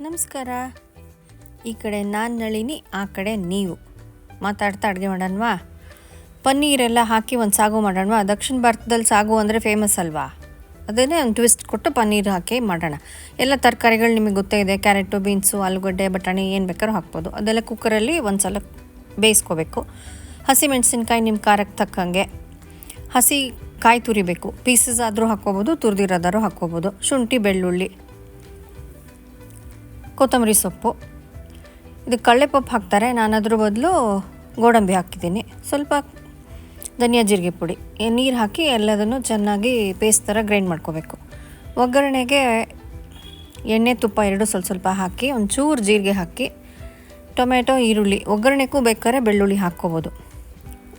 ನಮಸ್ಕಾರ. ಈ ಕಡೆ ನಾನು ನಳಿನಿ, ಆ ಕಡೆ ನೀವು. ಮಾತಾಡ್ತಾ ಅಡುಗೆ ಮಾಡೋಣವಾ? ಪನ್ನೀರೆಲ್ಲ ಹಾಕಿ ಒಂದು ಸಾಗು ಮಾಡೋಣವಾ? ದಕ್ಷಿಣ ಭಾರತದಲ್ಲಿ ಸಾಗು ಅಂದರೆ ಫೇಮಸ್ ಅಲ್ವಾ? ಅದನ್ನೇ ಒಂದು ಟ್ವಿಸ್ಟ್ ಕೊಟ್ಟು ಪನ್ನೀರ್ ಹಾಕಿ ಮಾಡೋಣ. ಎಲ್ಲ ತರಕಾರಿಗಳು ನಿಮಗೆ ಗೊತ್ತೇ ಇದೆ ಕ್ಯಾರೆಟು ಬೀನ್ಸು ಆಲೂಗಡ್ಡೆ, ಬಟಾಣಿ, ಏನು ಬೇಕಾದ್ರೂ ಹಾಕ್ಬೋದು. ಅದೆಲ್ಲ ಕುಕ್ಕರಲ್ಲಿ ಒಂದು ಸಲ ಬೇಯಿಸ್ಕೋಬೇಕು. ಹಸಿ ಮೆಣಸಿನ್ಕಾಯಿ ನಿಮ್ಮ ಖಾರಕ್ಕೆ ತಕ್ಕಂಗೆ. ಹಸಿ ಕಾಯಿ ತುರಿಬೇಕು. ಪೀಸಸ್ ಆದರೂ ಹಾಕ್ಕೋಬೋದು, ತುರಿದಿರೋದಾದ್ರೂ ಹಾಕ್ಕೋಬೋದು. ಶುಂಠಿ, ಬೆಳ್ಳುಳ್ಳಿ. ಕೊತ್ತಂಬರಿ ಸೊಪ್ಪು. ಇದು ಕಳ್ಳೆಪಪ್ಪು ಹಾಕ್ತಾರೆ. ನಾನು ಅದ್ರ ಬದಲು ಗೋಡಂಬಿ ಹಾಕಿದ್ದೀನಿ. ಸ್ವಲ್ಪ ಧನಿಯಾ ಜೀರಿಗೆ ಪುಡಿ. ನೀರು ಹಾಕಿ ಎಲ್ಲದನ್ನು ಚೆನ್ನಾಗಿ ಪೇಸ್ಟ್ ಥರ ಗ್ರೈಂಡ್ ಮಾಡ್ಕೋಬೇಕು. ಒಗ್ಗರಣೆಗೆ ಎಣ್ಣೆ, ತುಪ್ಪ ಎರಡು ಸ್ವಲ್ಪ ಸ್ವಲ್ಪ ಹಾಕಿ, ಒಂಚೂರು ಜೀರಿಗೆ ಹಾಕಿ ಟೊಮೆಟೊ ಈರುಳ್ಳಿ. ಒಗ್ಗರಣೆಗೂ ಬೇಕಾದ್ರೆ ಬೆಳ್ಳುಳ್ಳಿ ಹಾಕ್ಕೋಬೋದು.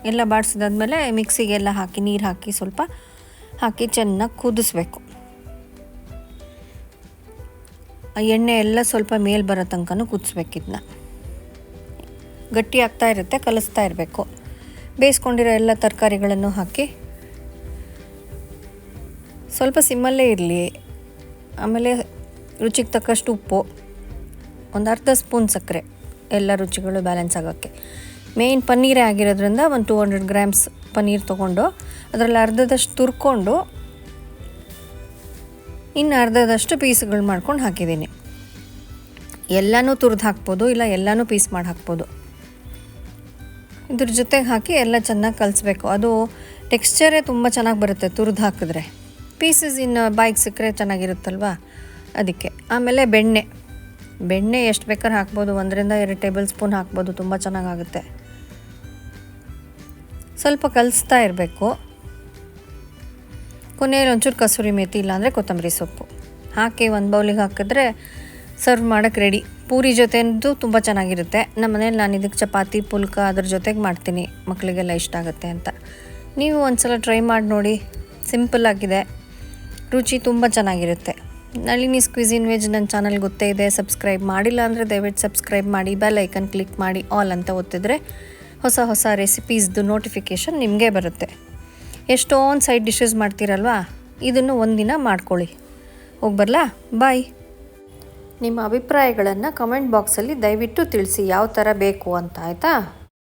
ಎಲ್ಲ ಬಾಡಿಸಿದಾದ್ಮೇಲೆ ಮಿಕ್ಸಿಗೆಲ್ಲ ಹಾಕಿ, ನೀರು ಹಾಕಿ ಸ್ವಲ್ಪ ಹಾಕಿ ಚೆನ್ನಾಗಿ ಕುದಿಸ್ಬೇಕು. ಎಣ್ಣೆ ಎಲ್ಲ ಸ್ವಲ್ಪ ಮೇಲೆ ಬರೋ ತನಕನೂ ಕುದಿಸ್ಬೇಕಿದ್ನ. ಗಟ್ಟಿ ಆಗ್ತಾ ಇರುತ್ತೆ, ಕಲಿಸ್ತಾ ಇರಬೇಕು. ಬೇಯಿಸ್ಕೊಂಡಿರೋ ಎಲ್ಲ ತರಕಾರಿಗಳನ್ನು ಹಾಕಿ. ಸ್ವಲ್ಪ ಸಿಮ್ಮಲ್ಲೇ ಇರಲಿ. ಆಮೇಲೆ ರುಚಿಗೆ ತಕ್ಕಷ್ಟು ಉಪ್ಪು, ಒಂದು ಅರ್ಧ ಸ್ಪೂನ್ ಸಕ್ಕರೆ, ಎಲ್ಲ ರುಚಿಗಳು ಬ್ಯಾಲೆನ್ಸ್ ಆಗೋಕ್ಕೆ. ಮೇಯ್ನ್ ಪನ್ನೀರೇ ಆಗಿರೋದ್ರಿಂದ ಒಂದು ಟೂ ಹಂಡ್ರೆಡ್ ಗ್ರಾಮ್ಸ್ ಪನ್ನೀರ್ ತೊಗೊಂಡು, ಅದರಲ್ಲಿ ಅರ್ಧದಷ್ಟು ತುರ್ಕೊಂಡು ಇನ್ನು ಅರ್ಧದಷ್ಟು ಪೀಸ್ಗಳು ಮಾಡ್ಕೊಂಡು ಹಾಕಿದ್ದೀನಿ. ಎಲ್ಲನೂ ತುರಿದು ಹಾಕ್ಬೋದು, ಇಲ್ಲ ಎಲ್ಲನೂ ಪೀಸ್ ಮಾಡಿ ಹಾಕ್ಬೋದು. ಇದ್ರ ಜೊತೆಗೆ ಹಾಕಿ ಎಲ್ಲ ಚೆನ್ನಾಗಿ ಕಲಿಸ್ಬೇಕು. ಅದು ಟೆಕ್ಸ್ಚರೇ ತುಂಬ ಚೆನ್ನಾಗಿ ಬರುತ್ತೆ ತುರಿದು ಹಾಕಿದ್ರೆ. ಪೀಸಸ್ ಇನ್ನು ಬಾಯ್ಗೆ ಸಿಕ್ಕರೆ ಚೆನ್ನಾಗಿರುತ್ತಲ್ವ? ಅದಕ್ಕೆ. ಆಮೇಲೆ ಬೆಣ್ಣೆ. ಬೆಣ್ಣೆ ಎಷ್ಟು ಬೇಕಾದ್ರೆ ಹಾಕ್ಬೋದು, ಒಂದರಿಂದ ಎರಡು ಟೇಬಲ್ ಸ್ಪೂನ್ ಹಾಕ್ಬೋದು, ತುಂಬ ಚೆನ್ನಾಗಾಗುತ್ತೆ ಸ್ವಲ್ಪ ಕಲಿಸ್ತಾ ಇರಬೇಕು. ಕೊನೆಯಲ್ಲಿ ಒಂಚೂರು ಕಸೂರಿ ಮೇಥಿ ಇಲ್ಲಾಂದರೆ ಕೊತ್ತಂಬರಿ ಸೊಪ್ಪು. ಹಾಕಿ ಒಂದು ಬೌಲಿಗೆ ಹಾಕಿದ್ರೆ ಸರ್ವ್ ಮಾಡೋಕ್ಕೆ ರೆಡಿ ಪೂರಿ ಜೊತೆಂದು ತುಂಬ ಚೆನ್ನಾಗಿರುತ್ತೆ. ನಮ್ಮ ಮನೇಲಿ ನಾನು ಇದಕ್ಕೆ ಚಪಾತಿ, ಪುಲ್ಕ ಅದ್ರ ಜೊತೆಗೆ ಮಾಡ್ತೀನಿ. ಮಕ್ಕಳಿಗೆಲ್ಲ ಇಷ್ಟ ಆಗುತ್ತೆ ಅಂತ. ನೀವು ಒಂದ್ಸಲ ಟ್ರೈ ಮಾಡಿ ನೋಡಿ. ಸಿಂಪಲ್ ಆಗಿದೆ. ರುಚಿ ತುಂಬ ಚೆನ್ನಾಗಿರುತ್ತೆ. ನಳಿನಿ ಸ್ಕ್ವಿಝಿನ್ ವೆಜ್ ನನ್ನ ಚಾನಲ್ ಗೊತ್ತೇ ಇದೆ. ಸಬ್ಸ್ಕ್ರೈಬ್ ಮಾಡಿಲ್ಲ ಅಂದರೆ ದಯವಿಟ್ಟು ಸಬ್ಸ್ಕ್ರೈಬ್ ಮಾಡಿ. ಬೆಲ್ ಐಕನ್ ಕ್ಲಿಕ್ ಮಾಡಿ. ಆಲ್ ಅಂತ ಒತ್ತಿದ್ರೆ ಹೊಸ ಹೊಸ ರೆಸಿಪೀಸ್ದು ನೋಟಿಫಿಕೇಷನ್ ನಿಮಗೆ ಬರುತ್ತೆ. ಎಷ್ಟೊಂದು ಸೈಡ್ ಡಿಶಸ್ ಮಾಡ್ತೀರಲ್ವಾ? ಇದನ್ನು ಒಂದಿನ ಮಾಡ್ಕೊಳ್ಳಿ. ಹೋಗಿ ಬರಲಾ? ಬಾಯ್ ನಿಮ್ಮ ಅಭಿಪ್ರಾಯಗಳನ್ನು ಕಮೆಂಟ್ ಬಾಕ್ಸಲ್ಲಿ ದಯವಿಟ್ಟು ತಿಳಿಸಿ. ಯಾವ ಥರ ಬೇಕು ಅಂತ, ಆಯಿತಾ?